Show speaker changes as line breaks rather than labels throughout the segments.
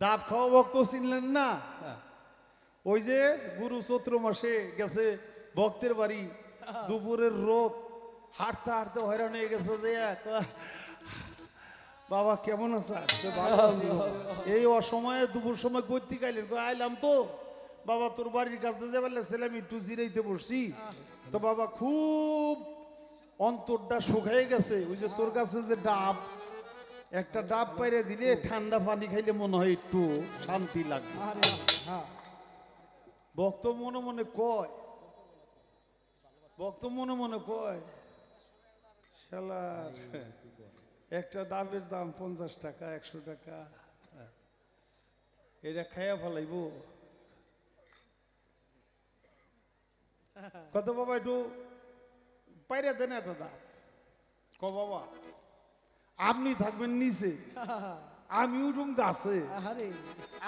ডাব খাওয়া ভক্ত চিনলেন না? ওই যে গুরু চৈত্র মাসে গেছে ভক্তের বাড়ি, দুপুরের রোদ, হাঁটতে হাঁটতে হয়রান হয়ে গেছে যে বাবা কেমন আছে। এই অসময়ে, দুপুর সময় করতে গাইলেন আইলাম তো। বাবা, তোর বাড়ির কাছে যাবার লাগছিলাম একটু জিরাইতে বসছি। তো বাবা খুব অন্তরটা শুকাই গেছে। ওই যে তোর কাছে যে ডাব একটা ডাব পাইরে দিলে ঠান্ডা পানি খাইলে মনে হয় একটু শান্তি লাগবে। ভক্ত মনে মনে কয় ভক্ত মনে মনে কয় শালার একটা ডাবের দাম পঞ্চাশ টাকা একশো টাকা এটা খাইয়া ফেলাইব। কত বাবা একটু পাইরে দেন একটা ডাব। ক বাবা? আপনি থাকবেন নিচে। আমি উঠুম গাছে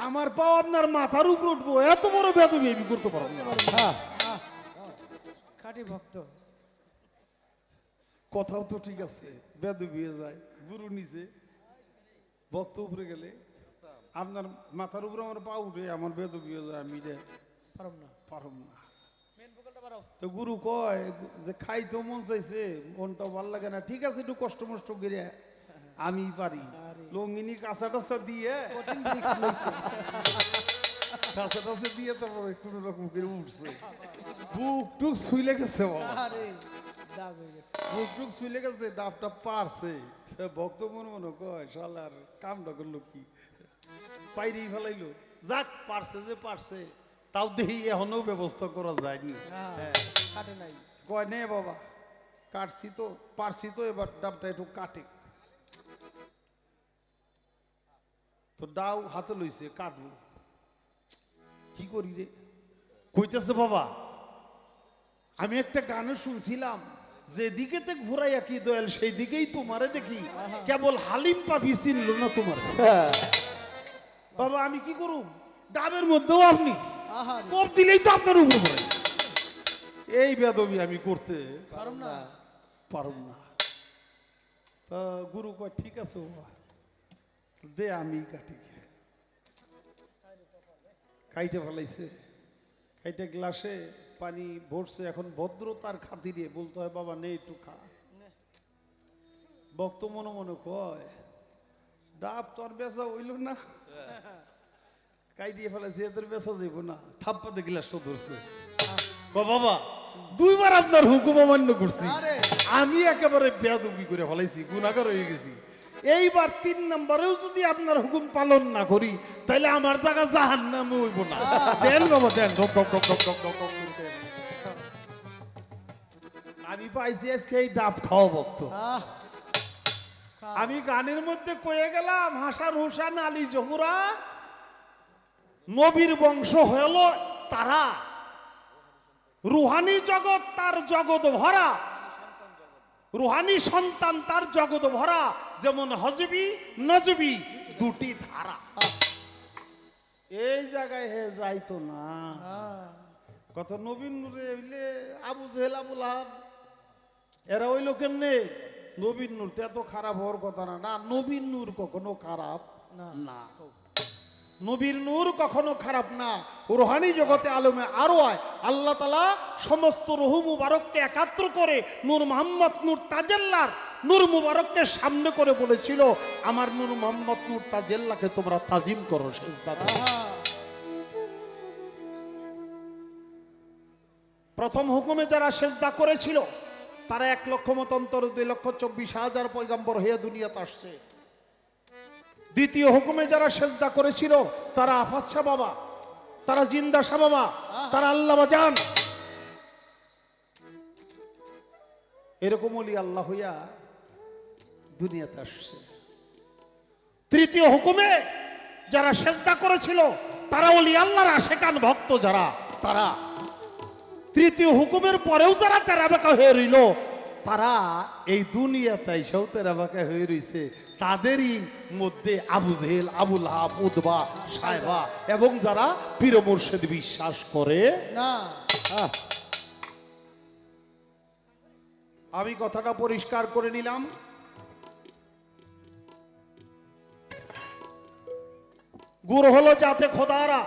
আমার পাও আপনার মাথার উপর উঠবো এত বড় বেদবি আমি করতে পারব না।
আহ, খাঁটি ভক্ত।
কথাও তো ঠিক আছে বেদবি হয়ে যায় গুরু নিচে। ভক্ত উপরে গেলে আপনার মাথার উপরে আমার পা উঠে আমার বেদবি হয়ে যায় আমি
না।
পারব না। তো গুরু কয় যে খাই তো মন চাইছে মনটা ভালো লাগে না ঠিক আছে একটু কষ্ট মষ্ট করে আমি পারি। লঙ্গিনি কাঁচা টাচা দিয়ে। কাঁচা টাচা দিয়ে তারপরে কোনো রকম করে উঠছে। বুক টুক শুইলে গেছে বুক টুক শুইলে গেছে ডাবটা পারছে। ভক্ত মনে মনে কয় শালার কামটা করল কি? পাইরেই ফেলাইলো। যাক পারছে যে পারছে। তাও দেখি এখনও ব্যবস্থা করা যায়নি।
হ্যাঁ। কাটে নাই।
কয় নে বাবা কাটছি তো পারছি তো এবার ডাবটা একটু কাটে। তো ডাও হাতে লইছে কাটবো কি করি রে? কইতেছে বাবা আমি একটা গানে শুনছিলাম যেদিকেতে ঘুরাইয়া কি দয়াল সেই দিকেই তোমারে দেখি। কেবল হালিম পাপি চিনল না তোমার। বাবা আমি কি করুম? ডাবের মধ্যেও আপনি? কোপ দিলেই তো আপনার উপর পড়ে এই বেদবি আমি করতে
পারম না।
পারব না। তা গুরু কয় ঠিক আছে বাবা। দে আমি কাটি। কাইটে ফেলাইছে। কাইটে গ্লাসে পানি ভরছে এখন ভদ্রতার খাতিরে বলতে হয় বাবা নে একটু খা। ভক্ত মনে মনে কয় ডাব তো আর বেচা হইল না। কাই দিয়ে ফেলেছে এদের বেচা যাইব না। থাপ্পাতে গ্লাসটা ধরছে। ও বাবা দুইবার আপনার হুকুম অমান্য করছি। আমি একেবারে বেয়াদবি করে ফেলাইছি গুণাগার হয়ে গেছি। এইবার তিন নম্বরেও যদি আপনার হুকুম পালন না করি তাহলে আমার জায়গা জাহান নামে হইব না। দেন বাবা দেন। আমি পাইছি আজকে এই ডাব খাওয়া ভক্ত। আমি গানের মধ্যে কয়ে গেলাম হাসান হুসান আলী জহুরা নবীর বংশ হল তারা। রুহানি জগৎ তার জগৎ ভরা রুহানি সন্তান তার জগৎ ভরা যেমন হজবি নজবি দুটি ধারা। এই জায়গায় হে যাইতো না। কত নবীন নূরে হইলে আবু জেহেল আবুল এরা হইল কেমনে? নবীন নূর তো এত খারাপ হওয়ার কথা না। না নবীন নূর কখনো খারাপ
না।
নবীর নূর কখনো খারাপ না। রোহানি জগতে আলমে আরও আয় আল্লাহ তালা সমস্ত রহু মুবারককে একাত্র করে নূর মোহাম্মদ নূর তাজেল্লার নূর মুবারককে সামনে করে বলেছিল আমার নূর মোহাম্মদ নূর তাজেল্লাকে তোমরা তাজিম করো করো।
আহা,
প্রথম হুকুমে যারা সেজদা করেছিল তারা এক লক্ষ মতন্তর দুই লক্ষ চব্বিশ হাজার পয়গাম্বর হয়ে দুনিয়াতে আসছে। দ্বিতীয় হুকুমে যারা সেজদা করেছিল তারা আফাসা বাবা তারা জিন্দা শাহ বাবা তারা আল্লাহ বাজান। এরকম অলি আল্লাহ হইয়া দুনিয়াতে আসছে। তৃতীয় হুকুমে যারা সেজদা করেছিল তারা অলি আল্লাহর আশেকান ভক্ত যারা তারা। তৃতীয় হুকুমের পরেও যারা তেরাবাকা হয়ে রইল তারা এই দুনিয়াতে এসেও তেরাবাকা হয়ে রইছে। তাদেরই মধ্যে আবু জেহেল আবুল হাব উদ্বা সাহেবা এবং যারা পীর মুর্শেদ বিশ্বাস করে।
না।
আমি কথাটা পরিষ্কার করে নিলাম। গুরু হলো যাতে খোদারা।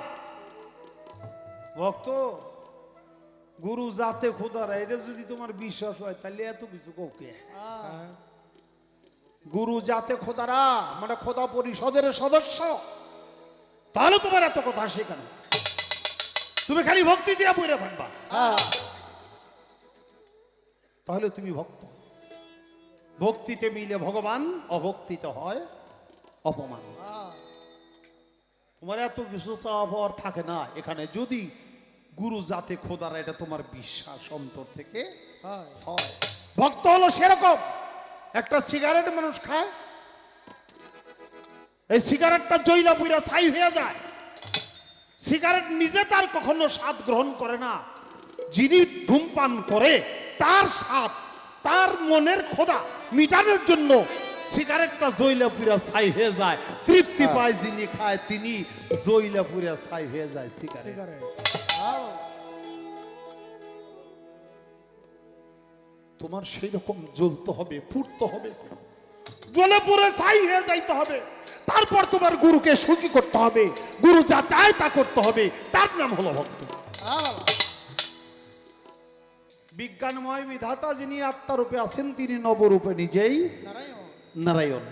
ভক্ত গুরু জাতে খোদারা এটা যদি তোমার বিশ্বাস হয় তাহলে এত কিছু কৌকে
হ্যাঁ?
গুরু জাতে খোদারা মানে খোদা পরিষদের সদস্য। তাহলে তোমার এত কথা শেখানো তুমি খালি ভক্তি দিয়ে বইরে থাকবা। তাহলে তুমি ভক্ত। ভক্তিতে মিলে ভগবান অভক্তিতে হয় অপমান। তোমার এত কিছু চাওয়া থাকে না। এখানে যদি গুরু জাতে খোদারা এটা তোমার বিশ্বাস অন্তর থেকে
হয়।
ভক্ত হলো সেরকম। একটা সিগারেট মানুষ খায় এই সিগারেটটা জৈলা পুইরা ছাই হয়ে যায়। সিগারেট নিজে তার কখনো স্বাদ গ্রহণ করে না। যিনি ধূমপান করে তার স্বাদ তার মনের খোদা মিটানোর জন্য সিগারেটটা জৈলা পুরা ছাই হয়ে যায়। তৃপ্তি
হ্যাঁ।
পায় যিনি খায় তিনি জৈলা পুরা ছাই হয়ে যায় সিগারেট। তোমার সেই রকম জ্বলতে হবে ফুটতে হবে। জ্বলে পুরে ছাই হয়ে যাইতে হবে। তারপর তোমার গুরুকে সুখী করতে হবে। গুরু যা চায় তা করতে হবে। তার নাম হলো ভক্ত। বিজ্ঞানময় বিধাতা যিনি আত্মারূপে আছেন তিনি নবরূপে নিজেই
নারায়ণ।
নারায়ণ।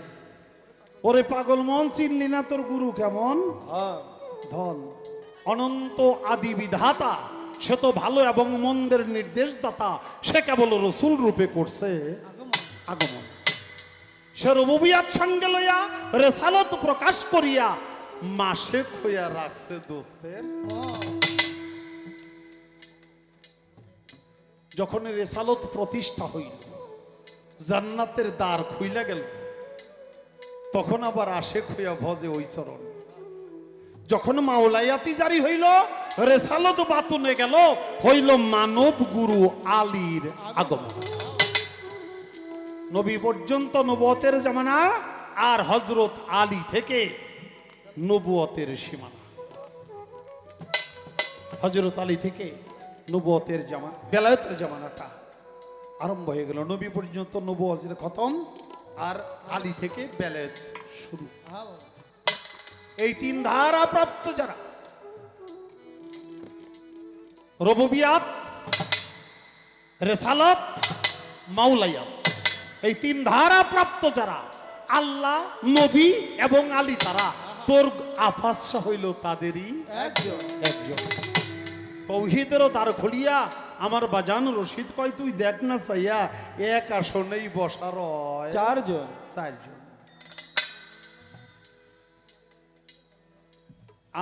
ওরে পাগল মন চিনলি না তোর গুরু কেমন? ধন। অনন্ত আদি বিধাতা সে তো ভালো এবং মন্দের নির্দেশদাতা সে কেবল রসুল রূপে করছে।
আগমন।
সে রবুবিয়াত সঙ্গে লইয়া রেসালত প্রকাশ করিয়া মাসে খইয়া রাখছে দোস্তের। যখন রেসালত প্রতিষ্ঠা হইল জান্নাতের দ্বার খুইলা গেল। তখন আবার আশেক হইয়া ভজে ওই চরণ। যখন মাওলায়াতি জারি হইল, রেসালত বাতুনে গেল, হইল মানব গুরু আলীর আগমন। নবী পর্যন্ত নবুয়তের জামানা আর হজরত আলী থেকে নবুয়তের সীমানা। হজরত আলী থেকে নবুয়তের জামা বেলায়তের জামানাটা। আরম্ভ হয়ে গেল। নবী পর্যন্ত নবুয়তের খতম আর আলী থেকে বেলায়ত শুরু। এই তিন ধারা প্রাপ্ত যারা। রববিয়াত রেসালত মাউলাইয়াত এই তিন ধারা প্রাপ্ত যারা আল্লাহ নবী এবং আলী তারা। তোর আফাসা হইল তাদেরই
একজন।
একজন। তৌহিদেরও দ্বার খুলিয়া আমার বাজান রশিদ কয় তুই দেখ না চাইয়া এক আসনেই বসার হয়
চারজন।
চারজন।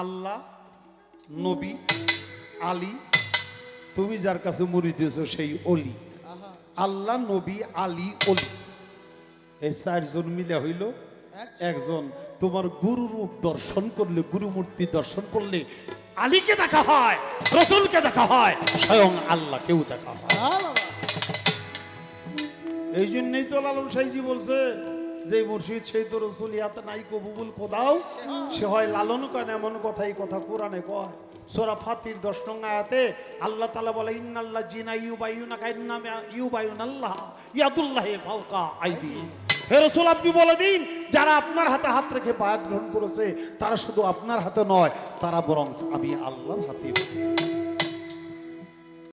আল্লাহ নবী আলী তুমি যার কাছে মুড়ি দিয়েছ সেই অলি। আল্লাহ নবী আলী অলি। এই চারজন মিলে হইল
একজন।
তোমার গুরু রূপ দর্শন করলে গুরুমূর্তি দর্শন করলে আলীকে দেখা হয় রসুলকে দেখা হয় স্বয়ং আল্লাহকেও দেখা হয়। এই জন্যই তো লালন সাইজি বলছে যে মুর্শিদ সেই তো রসুল ইয়াতে নাই কবুবুল কোদাও সে হয় লালন কেন এমন কথাই কথা কোরআনে কয়। সোরা ফাতির দশ নং আয়াতে আল্লাহ তালা বলে ইন্নাল্লাহ জিনা ইউ বাইউনা কাইন্নামে ইউ বাইউন আল্লাহ ইয়াদুল্লাহ ফাওকা আইদি হে রসুল আপনি বলে দিন যারা আপনার হাতে হাত রেখে বায়াত গ্রহণ করেছে, তারা শুধু আপনার হাতে নয়, তারা বরং আমি আল্লাহর হাতে।